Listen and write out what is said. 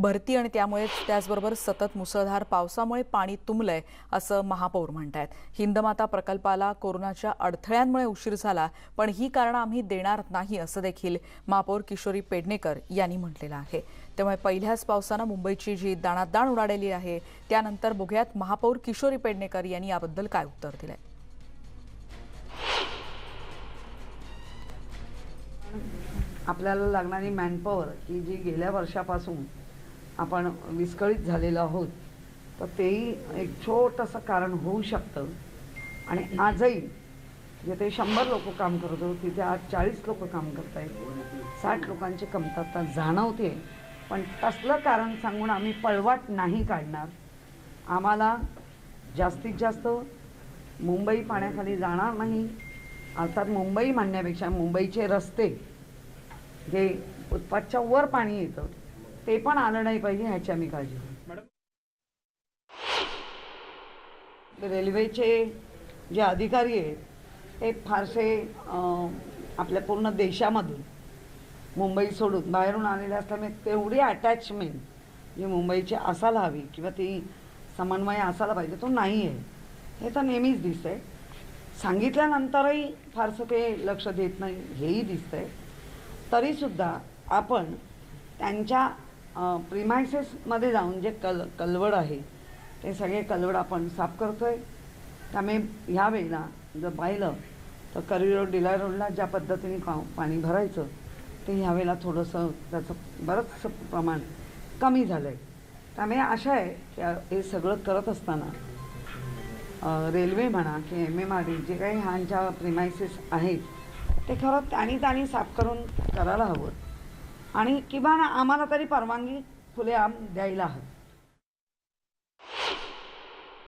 भरती आणि त्यामुळेच त्याचबरोबर सतत मुसळधार पावसामुळे पाणी तुंबलंय असं महापौर म्हणतायत. हिंदमाता प्रकल्पाला कोरोनाच्या अडथळ्यांमुळे उशीर झाला पण ही कारणं आम्ही देणार नाही असं देखील महापौर किशोरी पेडणेकर यांनी म्हटलेलं आहे. त्यामुळे पहिल्याच पावसानं मुंबईची जी दाणात दाण उडालेली आहे त्यानंतर बघूयात महापौर किशोरी पेडणेकर यांनी याबद्दल काय उत्तर दिलंय. आपल्याला लागणारी मॅनपॉवर ही जी गेल्या वर्षापासून आपण विस्कळीत झालेलो आहोत तर तेही एक छोटंसं कारण होऊ शकतं. आणि आजही जिथे शंभर लोक काम करत होते तिथे आज चाळीस लोक काम करत आहेत साठ लोकांची कमतरता जाणवते पण तसलं कारण सांगून आम्ही पळवाट नाही काढणार. आम्हाला जास्तीत जास्त मुंबई पाण्याखाली जाणार नाही. अर्थात मुंबई म्हणण्यापेक्षा मुंबईचे रस्ते जे उत्पादच्या वर पाणी येतं ते पण आलं नाही पाहिजे ह्याची आम्ही काळजी मॅडम. रेल्वेचे जे अधिकारी आहेत ते फारसे आपल्या पूर्ण देशामधून मुंबई सोडून बाहेरून आलेले असल्यामुळे तेवढी अटॅचमेंट जी मुंबईची असायला हवी किंवा ती समन्वय असायला पाहिजे तो नाही आहे. हे तर नेहमीच दिसतंय. सांगितल्यानंतरही फारसं ते लक्ष देत नाही हेही दिसतंय. तरीसुद्धा आपण त्यांच्या प्रिमायसेसमध्ये जाऊन जे कल कलवड आहे ते सगळे कलवड आपण साफ करतो आहे त्यामुळे ह्या वेळेला जर पाहिलं तर करवी रोड डिलाय रोडला ज्या पद्धतीने पा पाणी भरायचं ते ह्यावेळेला थोडंसं त्याचं बरंचसं प्रमाण कमी झालं आहे त्यामुळे आशा आहे की हे सगळं करत असताना रेल्वे म्हणा की M M R D J काही ह्यांच्या प्रिमायसेस आहेत ते खरं त्यांनी त्यांनी साफ करून करायला हवं. आणि किमान आम्हाला तरी परवानगी फुले आम द्यायला हवी.